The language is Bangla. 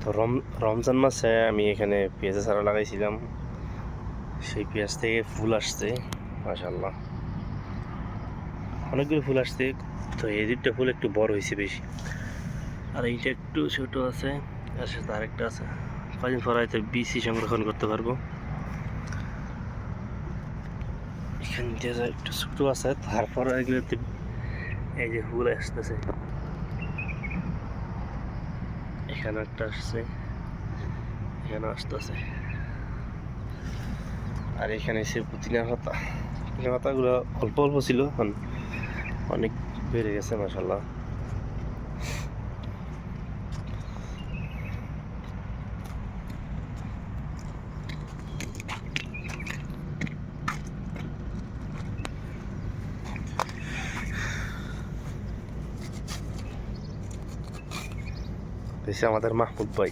তো রম, রমজান মাসে আমি এখানে পেঁয়াজের চারা লাগাইছিলাম। সেই পেঁয়াজ থেকে ফুল আসছে মাশাল্লাহ অনেকগুলো ফুল আসছে, তো এই দুইটা ফুল একটু বড় হয়েছে বেশি। আর এইটা একটু ছোট আছে আর সাথে আরেকটা আছে। কদিন পর হয়তো বিসি সংরক্ষণ করতে পারব। এখান দিয়ে একটু ছোট আছে, তারপর এগুলোতে এই যে ফুল আসতেছে। এখানে একটা আসছে, এখানে আসতেছে। আর এখানে সে পুতিনার পাতা। পুতিনা পাতাগুলো অল্প অল্প ছিল অনেক বেড়ে গেছে মাসাল্লাহ দেশে আমাদের মাহমুদ ভাই।